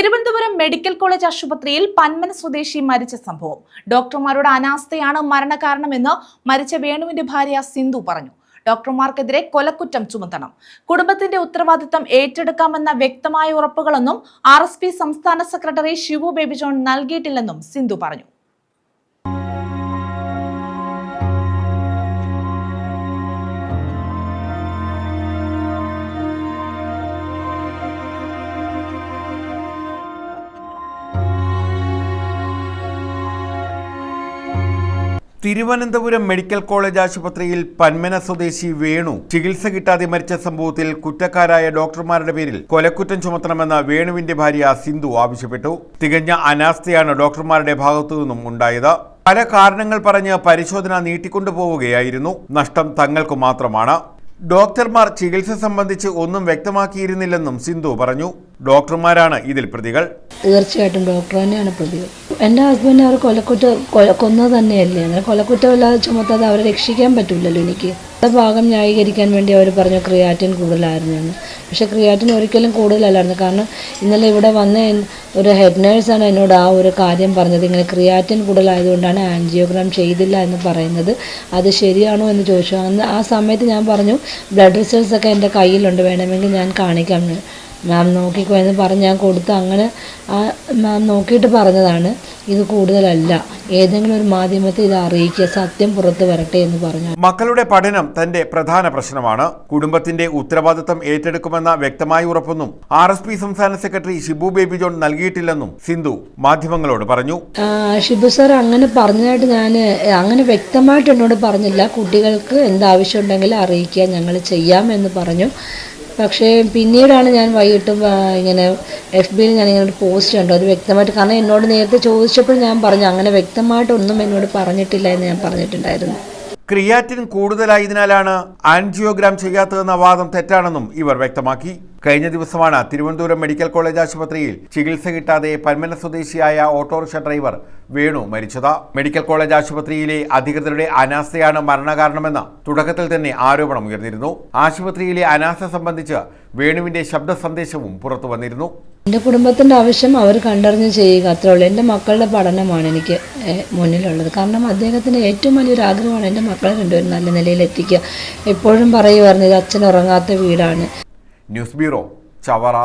Thiruvananthapuram medical college ആശുപത്രിയിൽ പന്മന സ്വദേശി മരിച്ച സംഭവം. ഡോക്ടർമാരുടെ അനാസ്ഥയാണ് മരണകാരണമെന്ന് മരിച്ച വേണുവിന്റെ ഭാര്യ സിന്ധു പറഞ്ഞു. ഡോക്ടർമാർക്കെതിരെ കൊലക്കുറ്റം ചുമത്തണം. കുടുംബത്തിന്റെ ഉത്തരവാദിത്തം ഏറ്റെടുക്കാമെന്ന വ്യക്തമായ ഉറപ്പുകളൊന്നും ആർ സംസ്ഥാന സെക്രട്ടറി ശിവു ബേബിജോൺ നൽകിയിട്ടില്ലെന്നും സിന്ധു പറഞ്ഞു. തിരുവനന്തപുരം മെഡിക്കൽ കോളേജ് ആശുപത്രിയിൽ പന്മന സ്വദേശി വേണു ചികിത്സ കിട്ടാതെ മരിച്ച സംഭവത്തിൽ കുറ്റക്കാരായ ഡോക്ടർമാരുടെ പേരിൽ കൊലക്കുറ്റം ചുമത്തണമെന്ന് വേണുവിന്റെ ഭാര്യ സിന്ധു ആവശ്യപ്പെട്ടു. തികഞ്ഞ അനാസ്ഥയാണ് ഡോക്ടർമാരുടെ ഭാഗത്തു നിന്നും ഉണ്ടായത്. പല കാരണങ്ങൾ പറഞ്ഞ് പരിശോധന നീട്ടിക്കൊണ്ടുപോവുകയായിരുന്നു. നഷ്ടം തങ്ങൾക്കു മാത്രമാണ്. ഡോക്ടർമാർ ചികിത്സ സംബന്ധിച്ച് ഒന്നും വ്യക്തമാക്കിയിരുന്നില്ലെന്നും സിന്ധു പറഞ്ഞു. ഡോക്ടർമാരാണ് ഇതിൽ പ്രതികൾ. തീർച്ചയായിട്ടും ഡോക്ടർ തന്നെയാണ് പ്രതികൾ. എന്റെ ഹസ്ബൻഡ് അവർ കൊലക്കുറ്റ കൊലക്കുന്നത് കൊന്നത് തന്നെയല്ലേ. അങ്ങനെ കൊലക്കുറ്റമില്ലാതെ ചുമത്താതെ അവരെ രക്ഷിക്കാൻ പറ്റില്ലല്ലോ എനിക്ക്. ആ ഭാഗം ന്യായീകരിക്കാൻ വേണ്ടി അവർ പറഞ്ഞു ക്രിയാറ്റിൻ കൂടുതലായിരുന്നു എന്ന് പക്ഷേ ക്രിയാറ്റിൻ ഒരിക്കലും കൂടുതലല്ലായിരുന്നു. കാരണം ഇന്നലെ ഇവിടെ വന്ന ഒരു ഹെഡ് നേഴ്സാണ് എന്നോട് ആ ഒരു കാര്യം പറഞ്ഞത്. ഇങ്ങനെ ക്രിയാറ്റിൻ കൂടുതലായതുകൊണ്ടാണ് ആൻജിയോഗ്രാം ചെയ്തില്ല എന്ന് പറയുന്നത്. അത് ശരിയാണോ എന്ന് ചോദിച്ചു. അന്ന് ആ സമയത്ത് ഞാൻ പറഞ്ഞു ബ്ലഡ് റിസൾട്ട്സ് ഒക്കെ എന്റെ കയ്യിലുണ്ട്. വേണമെങ്കിൽ ഞാൻ കാണിക്കാം. മാം നോക്കിക്കോ എന്ന് പറഞ്ഞ് ഞാൻ കൊടുത്ത് അങ്ങനെ ആ മാം നോക്കിയിട്ട് പറഞ്ഞതാണ്. ഇത് കൂടുതലല്ല. ഏതെങ്കിലും ഒരു മാധ്യമത്തെ ഇത് അറിയിക്കുക സത്യം പുറത്തു വരട്ടെ എന്ന് പറഞ്ഞു മക്കളുടെ പഠനം തന്റെ പ്രധാന പ്രശ്നമാണ്. കുടുംബത്തിന്റെ ഉത്തരവാദിത്തം ഏറ്റെടുക്കുമെന്ന വ്യക്തമായ ഉറപ്പൊന്നും. ആർ എസ് പി സംസ്ഥാന സെക്രട്ടറി ഷിബു ബേബി ജോൺ നൽകിയിട്ടില്ലെന്നും സിന്ധു മാധ്യമങ്ങളോട് പറഞ്ഞു. ഷിബു സർ അങ്ങനെ പറഞ്ഞതായിട്ട് ഞാൻ അങ്ങനെ വ്യക്തമായിട്ട് എന്നോട് പറഞ്ഞില്ല. കുട്ടികൾക്ക് എന്താവശ്യമുണ്ടെങ്കിൽ അറിയിക്കുക ഞങ്ങൾ ചെയ്യാമെന്ന് പറഞ്ഞു. പക്ഷേ പിന്നീടാണ് ഞാൻ വൈകിട്ട് ഇങ്ങനെ എഫ് ബിയിൽ ഞാൻ ഇങ്ങനെ ഒരു പോസ്റ്റ് കണ്ടു. അത് വ്യക്തമായിട്ട് കാരണം എന്നോട് നേരത്തെ ചോദിച്ചപ്പോൾ ഞാൻ പറഞ്ഞു അങ്ങനെ വ്യക്തമായിട്ടൊന്നും എന്നോട് പറഞ്ഞിട്ടില്ല എന്ന് ഞാൻ പറഞ്ഞിട്ടുണ്ടായിരുന്നു. ക്രിയാറ്റിൻ കൂടുതലായതിനാലാണ് ആൻജിയോഗ്രാം ചെയ്യാത്തതെന്ന വാദം തെറ്റാണെന്നും ഇവർ വ്യക്തമാക്കി. കഴിഞ്ഞ ദിവസമാണ് തിരുവനന്തപുരം മെഡിക്കൽ കോളേജ് ആശുപത്രിയിൽ ചികിത്സ കിട്ടാതെ പന്മന സ്വദേശിയായ ഓട്ടോറിക്ഷ ഡ്രൈവർ വേണു മരിച്ചത്. മെഡിക്കൽ കോളേജ് ആശുപത്രിയിലെ അധികൃതരുടെ അനാസ്ഥയാണ് മരണകാരണമെന്ന് തുടക്കത്തിൽ തന്നെ ആരോപണം ഉയർന്നിരുന്നു. ആശുപത്രിയിലെ അനാസ്ഥ സംബന്ധിച്ച് വേണുവിന്റെ ശബ്ദ സന്ദേശവും പുറത്തു വന്നിരുന്നു. എന്റെ കുടുംബത്തിന്റെ ആവശ്യം അവർ കണ്ടറിഞ്ഞ് ചെയ്യുക അത്രേ ഉള്ളൂ. എന്റെ മക്കളുടെ പഠനമാണ് എനിക്ക് മുന്നിലുള്ളത്. കാരണം അദ്ദേഹത്തിന്റെ ഏറ്റവും വലിയൊരു ആഗ്രഹമാണ് എന്റെ മക്കളെ രണ്ടുപേരും നല്ല നിലയിൽ എത്തിക്കുക. എപ്പോഴും പറയുമായിരുന്നു ഇത് അച്ഛൻ ഉറങ്ങാത്ത വീടാണ്. News bureau Chavara.